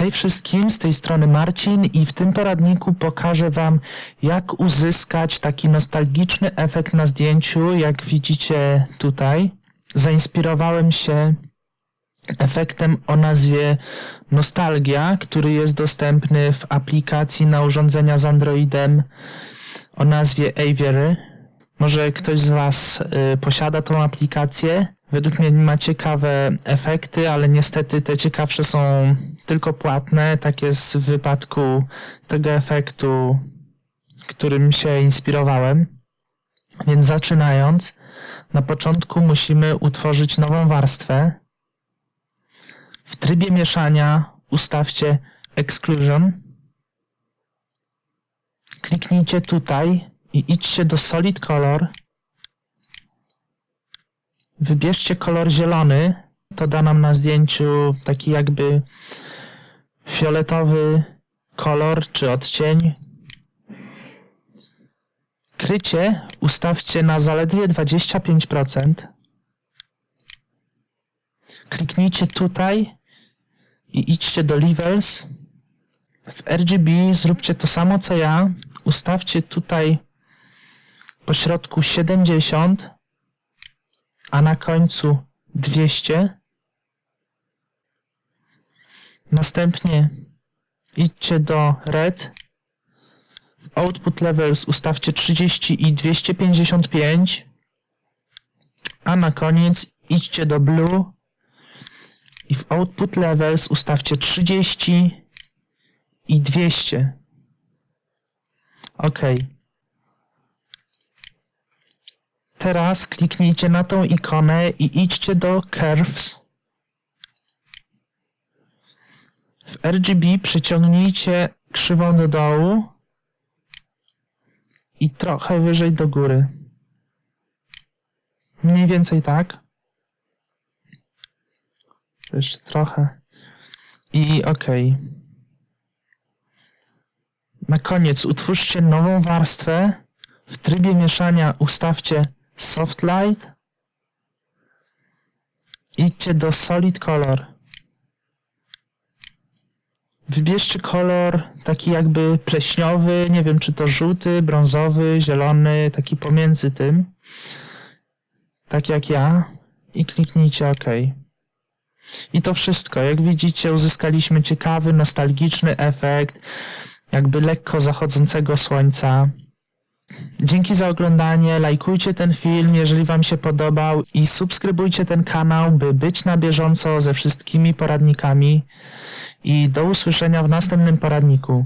Hej wszystkim, z tej strony Marcin i w tym poradniku pokażę Wam, jak uzyskać taki nostalgiczny efekt na zdjęciu, jak widzicie tutaj. Zainspirowałem się efektem o nazwie Nostalgia, który jest dostępny w aplikacji na urządzenia z Androidem o nazwie Aviary. Może ktoś z Was y, posiada tą aplikację. Według mnie ma ciekawe efekty, ale niestety te ciekawsze są tylko płatne. Tak jest w wypadku tego efektu, którym się inspirowałem. Więc zaczynając, na początku musimy utworzyć nową warstwę. W trybie mieszania ustawcie Exclusion. Kliknijcie tutaj i idźcie do Solid Color. Wybierzcie kolor zielony. To da nam na zdjęciu taki jakby fioletowy kolor czy odcień. Krycie ustawcie na zaledwie 25%. Kliknijcie tutaj i idźcie do Levels. W RGB zróbcie to samo co ja. Ustawcie tutaj po środku 70, a na końcu 200. Następnie idźcie do Red. W Output Levels ustawcie 30 i 255. A na koniec idźcie do Blue i w Output Levels ustawcie 30 i 200. OK. Teraz kliknijcie na tą ikonę i idźcie do Curves. W RGB przyciągnijcie krzywą do dołu i trochę wyżej do góry. Mniej więcej tak. Jeszcze trochę. I OK. Na koniec utwórzcie nową warstwę. W trybie mieszania ustawcie Soft Light. Idźcie do Solid Color. Wybierzcie kolor taki jakby pleśniowy, nie wiem czy to żółty, brązowy, zielony, taki pomiędzy tym. Tak jak ja. I kliknijcie OK. I to wszystko. Jak widzicie, uzyskaliśmy ciekawy, nostalgiczny efekt, jakby lekko zachodzącego słońca. Dzięki za oglądanie, lajkujcie ten film, jeżeli Wam się podobał i subskrybujcie ten kanał, by być na bieżąco ze wszystkimi poradnikami. I do usłyszenia w następnym poradniku.